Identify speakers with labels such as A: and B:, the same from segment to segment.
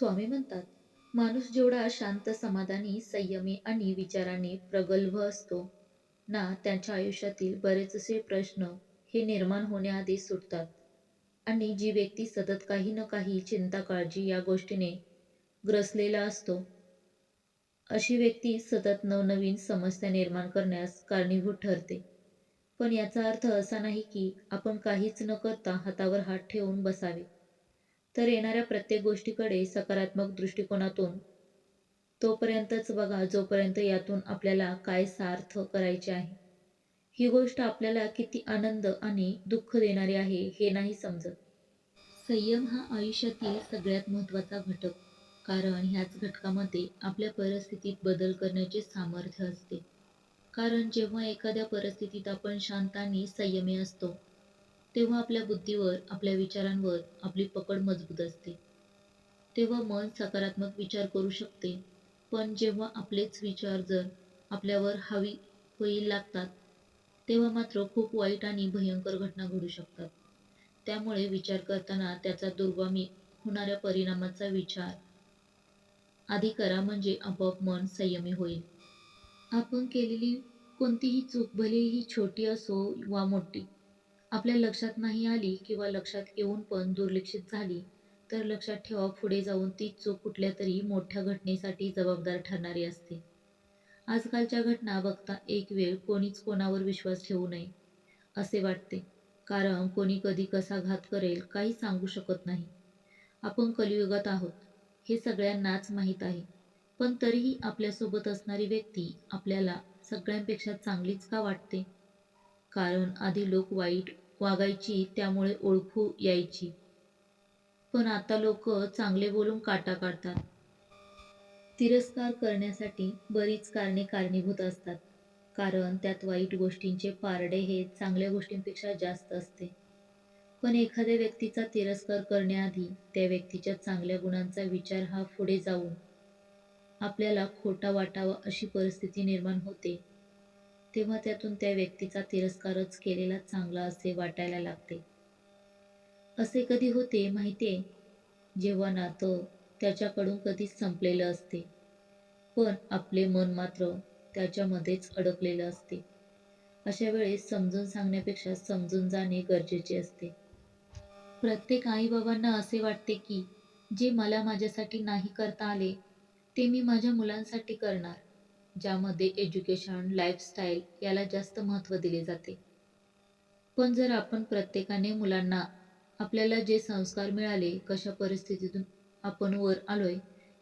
A: स्वामी म्हणतात माणूस जेवढा शांत समाधानी संयमी आणि विचाराने प्रगल्भ असतो ना त्यांच्या आयुष्यातील बरेचसे प्रश्न हे निर्माण होण्याआधी सुटतात. आणि जी व्यक्ती सतत काही ना काही चिंता काळजी या गोष्टीने ग्रसलेला असतो अशी व्यक्ती सतत नवनवीन समस्या निर्माण करण्यास कारणीभूत ठरते. पण याचा अर्थ असा नाही की आपण काहीच न करता हातावर हात ठेवून बसावे. तर येणाऱ्या प्रत्येक गोष्टीकडे सकारात्मक दृष्टिकोनातून तोपर्यंतच बघा जोपर्यंत यातून आपल्याला काय सार्थ करायचे आहे. ही गोष्ट आपल्याला किती आनंद आणि दुःख देणारी आहे हे नाही समजत. संयम हा आयुष्यातील सगळ्यात महत्त्वाचा घटक कारण ह्याच घटकामध्ये आपल्या परिस्थितीत बदल करण्याचे सामर्थ्य असते. कारण जेव्हा एखाद्या परिस्थितीत आपण शांत आणि संयमी असतो तेव्हा आपल्या बुद्धीवर आपल्या विचारांवर आपली पकड मजबूत असते. तेव्हा मन सकारात्मक विचार करू शकते. पण जेव्हा आपलेच विचार जर आपल्यावर हावी होईल लागतात तेव्हा मात्र खूप वाईट आणि भयंकर घटना घडू शकतात. त्यामुळे विचार करताना त्याचा दुर्गामी होणाऱ्या परिणामाचा विचार आधी करा म्हणजे आपोआप मन संयमी होईल. आपण केलेली कोणतीही चूक भलेही छोटी असो वा मोठी आपल्या लक्षात नाही आली किंवा लक्षात येऊन पण दुर्लक्षित झाली तर लक्षात ठेवा पुढे जाऊन तीच चूक कुठल्या तरी मोठ्या घटनेसाठी जबाबदार ठरणारी असते. आजकालच्या घटना बघता एक वेळ कोणीच कोणावर विश्वास ठेवू नये असे वाटते. कारण कोणी कधी कसा घात करेल काही सांगू शकत नाही. आपण कलियुगात आहोत हे सगळ्यांनाच माहीत आहे. पण तरीही आपल्यासोबत असणारी व्यक्ती आपल्याला सगळ्यांपेक्षा चांगलीच का वाटते? कारण आधी लोक वाईट वागायची त्यामुळे ओळखू यायची. पण आता लोक चांगले बोलून काटा काढतात. तिरस्कार करण्यासाठी बरीच कारणे कारणीभूत असतात. कारण त्यात वाईट गोष्टींचे पारडे हे चांगल्या गोष्टींपेक्षा जास्त असते. पण एखाद्या व्यक्तीचा तिरस्कार करण्याआधी त्या व्यक्तीच्या चांगल्या गुणांचा विचार हा पुढे जाऊन आपल्याला खोटा वाटावा अशी परिस्थिती निर्माण होते. तेव्हा त्यातून त्या व्यक्तीचा तिरस्कारच केलेला चांगला असे वाटायला लागते. असे कधी होते माहितीये? जेव्हा नातं त्याच्याकडून कधीच संपलेलं असते. पण आपले मन मात्र त्याच्यामध्येच अडकलेलं असते. अशा वेळेस समजून सांगण्यापेक्षा समजून जाणे गरजेचे असते. प्रत्येक आईबाबांना असे वाटते की जे मला माझ्यासाठी नाही करता आले ते मी माझ्या मुलांसाठी करणार. ज्यामध्ये एज्युकेशन लाईफस्टाईल याला जास्त महत्त्व दिले जाते. पण जर आपण प्रत्येकाने मुलांना आपल्याला जे संस्कार मिळाले कशा परिस्थितीतून आपण वर आलोय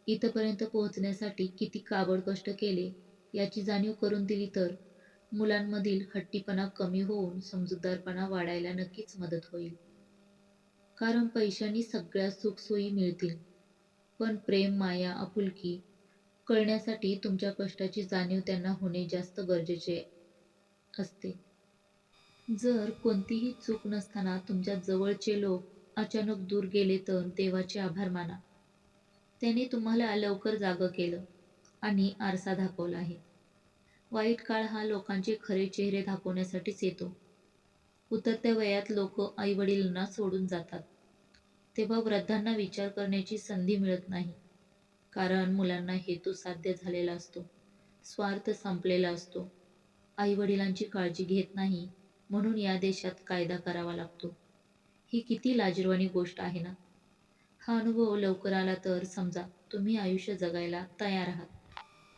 A: इथपर्यंत पोहोचण्यासाठी किती काबड कष्ट केले याची जाणीव करून दिली तर मुलांमधील हट्टीपणा कमी होऊन समजूतदारपणा वाढायला नक्कीच मदत होईल. कारण पैशांनी सगळ्या सुखसोयी मिळतील. पण प्रेम माया आपुलकी कळण्यासाठी तुमच्या कष्टाची जाणीव त्यांना होणे जास्त गरजेचे असते. जर कोणतीही चूक नसताना तुमच्या जवळचे लोक अचानक दूर गेले तर देवाचे आभार माना. त्याने तुम्हाला लवकर जागं केलं आणि आरसा दाखवला आहे. वाईट काळ हा लोकांचे खरे चेहरे दाखवण्यासाठीच येतो. उतरत्या वयात लोक आईवडिलांना सोडून जातात. तेव्हा वृद्धांना विचार करण्याची संधी मिळत नाही. कारण मुलांना हेतू साध्य झालेला असतो. स्वार्थ संपलेला असतो. आईवडिलांची काळजी घेत नाही म्हणून या देशात कायदा करावा लागतो. ही किती लाजिरवाणी गोष्ट आहे ना? हा अनुभव लवकर आला तर समजा तुम्ही आयुष्य जगायला तयार आहात.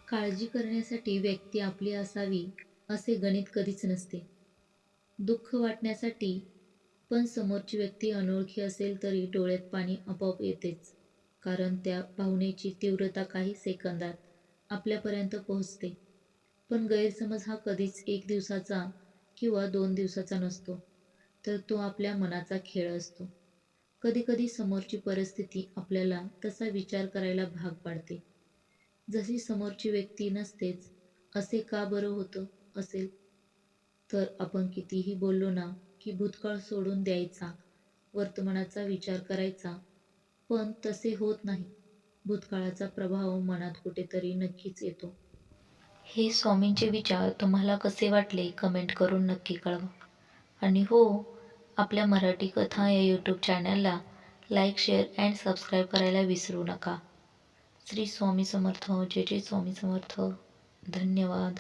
A: काळजी करण्यासाठी व्यक्ती आपली असावी असे गणित कधीच नसते. दुःख वाटण्यासाठी पण समोरची व्यक्ती अनोळखी असेल तरी डोळ्यात पाणी आपोआप येतेच. कारण त्या भावनेची तीव्रता काही सेकंदात आपल्यापर्यंत पोहोचते. पण गैरसमज हा कधीच एक दिवसाचा किंवा दोन दिवसाचा नसतो तर तो आपल्या मनाचा खेळ असतो. कधीकधी समोरची परिस्थिती आपल्याला तसा विचार करायला भाग पाडते. जशी समोरची व्यक्ती नसतेच असे का बरं होतं असेल? तर आपण कितीही बोललो ना की भूतकाळ सोडून द्यायचा वर्तमानाचा विचार करायचा पण तसे होत नाही. भूतकाळाचा प्रभाव मनात कुठेतरी नक्कीच येतो. हे स्वामींचे विचार तुम्हाला कसे वाटले? कमेंट करून नक्की कळवा. आणि हो आपल्या मराठी कथा या यूट्यूब चॅनलला लाईक शेअर अँड सबस्क्राईब करायला विसरू नका. श्री स्वामी समर्थ जय जय स्वामी समर्थ. धन्यवाद.